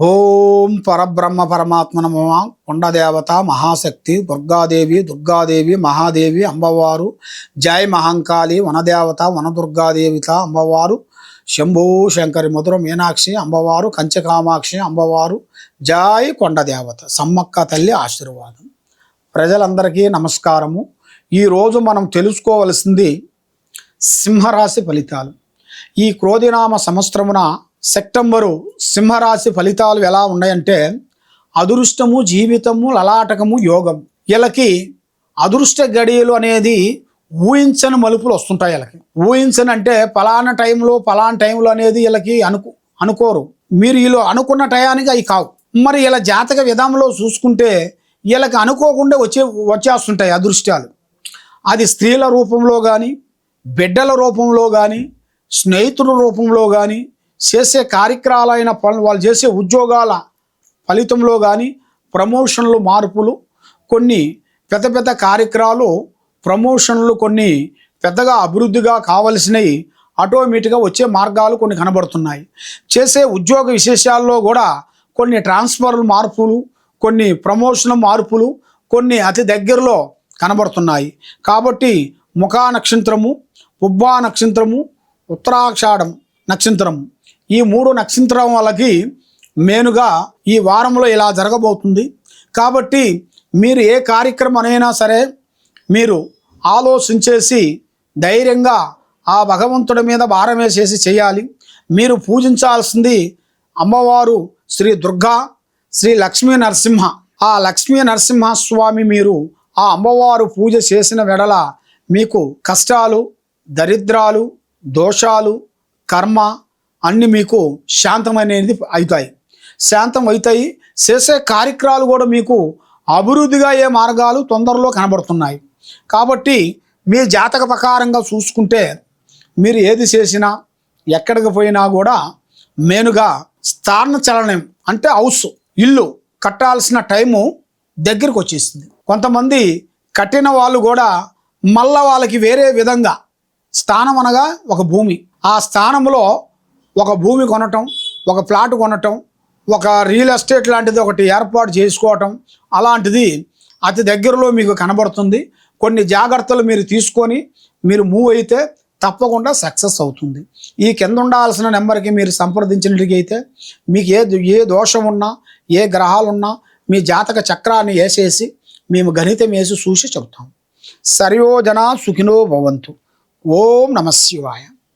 ఓం పరబ్రహ్మ పరమాత్మ నమ కొండదేవత మహాశక్తి దుర్గాదేవి దుర్గాదేవి మహాదేవి అంబవారు. జై మహంకాళి వనదేవత వనదుర్గాదేవిత అంబవారు. శంభూ శంకరి మధుర మీనాక్షి అంబవారు. కంచకామాక్షి అంబవారు. జై కొండదేవత. సమ్మక్క తల్లి ఆశీర్వాదం. ప్రజలందరికీ నమస్కారము. ఈరోజు మనం తెలుసుకోవలసింది సింహరాశి ఫలితాలు. ఈ క్రోధినామ సంవత్సరమున సెప్టెంబరు సింహరాశి ఫలితాలు ఎలా ఉన్నాయంటే అదృష్టము జీవితము లలాటకము యోగం. వీళ్ళకి అదృష్ట గడియలు అనేది ఊహించని మలుపులు వస్తుంటాయి వీళ్ళకి. ఊహించని అంటే ఫలానా టైంలో ఫలాన టైంలో అనేది వీళ్ళకి అనుకు అనుకోరు. మీరు వీళ్ళు అనుకున్న టయానికి అవి కావు. మరి ఇలా జాతక విధానంలో చూసుకుంటే వీళ్ళకి అనుకోకుండా వచ్చే వచ్చేస్తుంటాయి అదృష్టాలు. అది స్త్రీల రూపంలో కానీ బిడ్డల రూపంలో కానీ స్నేహితుల రూపంలో కానీ చేసే కార్యక్రమాలైన పనులు వాళ్ళు చేసే ఉద్యోగాల ఫలితంలో కానీ ప్రమోషన్లు మార్పులు కొన్ని పెద్ద పెద్ద కార్యక్రమాలు ప్రమోషన్లు కొన్ని పెద్దగా అభివృద్ధిగా కావలసినవి ఆటోమేటిక్గా వచ్చే మార్గాలు కొన్ని కనబడుతున్నాయి. చేసే ఉద్యోగ విశేషాల్లో కూడా కొన్ని ట్రాన్స్ఫర్లు మార్పులు కొన్ని ప్రమోషన్ మార్పులు కొన్ని అతి దగ్గరలో కనబడుతున్నాయి. కాబట్టి ముఖా నక్షత్రము ఉబ్బా నక్షత్రము ఉత్తరాక్షాఢం నక్షత్రం. ఈ మూడు నక్షత్రం వాళ్ళకి మేనుగా ఈ వారంలో ఇలా జరగబోతుంది. కాబట్టి మీరు ఏ కార్యక్రమం అయినా సరే మీరు ఆలోచించేసి ధైర్యంగా ఆ భగవంతుడి మీద భారం వేసేసి చేయాలి. మీరు పూజించాల్సింది అమ్మవారు శ్రీ దుర్గా శ్రీ లక్ష్మీ నరసింహ. ఆ లక్ష్మీ నరసింహస్వామి మీరు ఆ అమ్మవారు పూజ చేసిన వెడల మీకు కష్టాలు దరిద్రాలు దోషాలు కర్మ అన్నీ మీకు శాంతమనేది అవుతాయి. శాంతం అవుతాయి. చేసే కార్యక్రమాలు కూడా మీకు అభివృద్ధిగా అయ్యే మార్గాలు తొందరలో కనబడుతున్నాయి. కాబట్టి మీ జాతక ప్రకారంగా చూసుకుంటే మీరు ఏది చేసినా ఎక్కడికి పోయినా కూడా మెయిన్గా స్థాన చలనం అంటే హౌస్ ఇల్లు కట్టాల్సిన టైము దగ్గరికి వచ్చేసింది. కొంతమంది కట్టిన వాళ్ళు కూడా మళ్ళా వాళ్ళకి వేరే విధంగా స్థానం అనగా ఒక భూమి. ఆ స్థానంలో ఒక భూమి కొనటం ఒక ప్లాట్ కొనటం ఒక రియల్ ఎస్టేట్ లాంటిది ఒకటి ఏర్పాటు చేసుకోవటం అలాంటిది అతి దగ్గరలో మీకు కనబడుతుంది. కొన్ని జాగ్రత్తలు మీరు తీసుకొని మీరు మూవ్ అయితే తప్పకుండా సక్సెస్ అవుతుంది. ఈ కింద ఉండాల్సిన నెంబర్కి మీరు సంప్రదించినట్లయితే మీకు ఏ ఏ దోషం ఉన్నా ఏ గ్రహాలు ఉన్నా మీ జాతక చక్రాన్ని వేసేసి మేము గణితం వేసి చూసి చెబుతాం సర్వోజన సుఖినో భవంతు. ఓం నమ శివాయ.